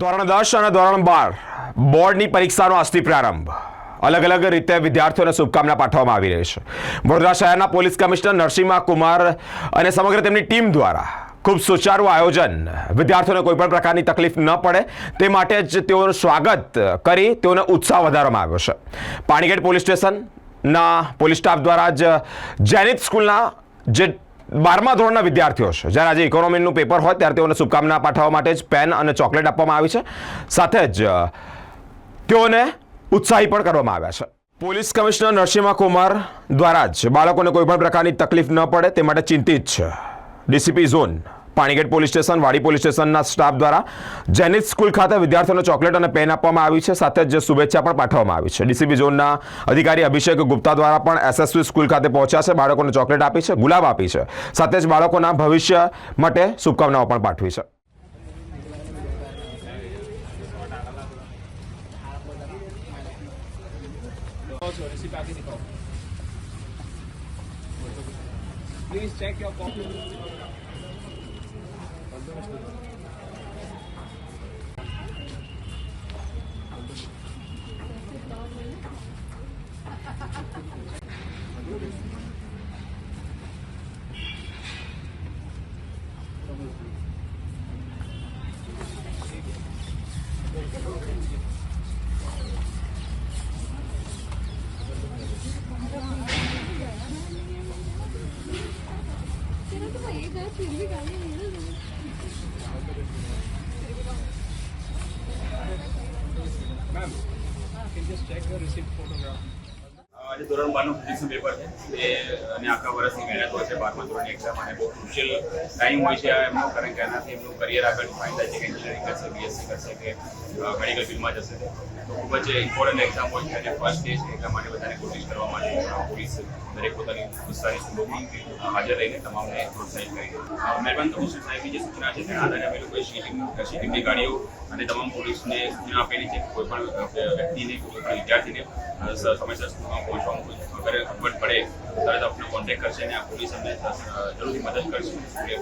ધોરણ દસ અને ધોરણ બાર. બોર્ડની પરીક્ષાનો આજથી પ્રારંભ. અલગ અલગ રીતે વિદ્યાર્થીઓને શુભકામના પાઠવવામાં આવી રહી છે. વડોદરા શહેરના પોલીસ કમિશનર નરસિંહા કુમાર અને સમગ્ર તેમની ટીમ દ્વારા ખૂબ સુચારું આયોજન. વિદ્યાર્થીઓને કોઈપણ પ્રકારની તકલીફ ન પડે. તે માટે જ તેઓનું સ્વાગત કરી તેઓને ઉત્સાહ વધારવામાં આવ્યો છે. પાણીગેટ પોલીસ સ્ટેશનના પોલીસ સ્ટાફ દ્વારા જ જેનિત સ્કૂલના જે બારમા ધોરણના વિદ્યાર્થીઓ છે. જ્યારે આજે ઇકોનોમીનું પેપર હોય, ત્યારે તેઓને શુભકામના પાઠવવા માટે જ પેન અને ચોકલેટ આપવામાં આવી છે. સાથે જ તેઓને ઉત્સાહી પણ કરવામાં આવ્યા છે. પોલીસ કમિશનર નરસિંહા કુમાર દ્વારા જ બાળકોને કોઈ પણ પ્રકારની તકલીફ ન પડે, તે માટે ચિંતિત છે. DCP zone Panigate police station, Wadi police સ્ટેશનના સ્ટાફ દ્વારા જેનિત સ્કૂલ ખાતે વિદ્યાર્થીઓને ચોકલેટ અને પેન આપવામાં આવી છે. સાથે જ શુભેચ્છા પણ પાઠવવામાં આવી છે. ડીસીબી ઝોનના અધિકારી અભિષેક ગુપ્તા દ્વારા પણ એસએસવી સ્કૂલ ખાતે પહોંચ્યા છે. બાળકોને ચોકલેટ આપી છે, ગુલાબ આપી છે. સાથે જ બાળકોના ભવિષ્ય માટે શુભકામનાઓ પણ પાઠવી છે. Please check your copy. Ma'am, you can just check the receipt photograph. આજે ધોરણ બારનું ફિઝિક્સનું પેપર છે. અને આખા વર્ષની મહેનત હોય છે. બારમા ધોરણની એક્ઝામ અને બહુ ક્રુશિયલ ટાઈમ હોય છે એમનો, કારણ કે એનાથી એમનું કરિયર આગળ ડિફાઇન થાય છે કે એન્જિનિયરિંગ કરશે બીએસસી કરશે કે મેડિકલ ફિલ્ડમાં જશે. તો ખૂબ જ ઇમ્પોર્ટન્ટ એક્ઝામ હોય છે અને ફર્સ્ટ ડે છે. એટલા માટે બધાને કોશિશ કરવા માટે પોલીસ દરેક પોતાની ઉત્સાહી સંદોગમાં હાજર રહીને તમામને પ્રોત્સાહિત કરી મહેરબાન કમિશનર સાહેબની જે સૂચના છે, તેના આધારે અમે લોકોએ શીટિંગ શીટિંગની ગાડીઓ અને તમામ પોલીસને સૂચના આપેલી છે કોઈ પણ વ્યક્તિને, કોઈ વિદ્યાર્થીને અ, સ- સમયસર સ્કૂલમાં પહોંચવામાં અગર ખબર પડે તો તરત આપણને કોન્ટેક્ટ કરશે અને આ પોલીસ અમને જરૂરથી મદદ કરશે. સ્કૂલે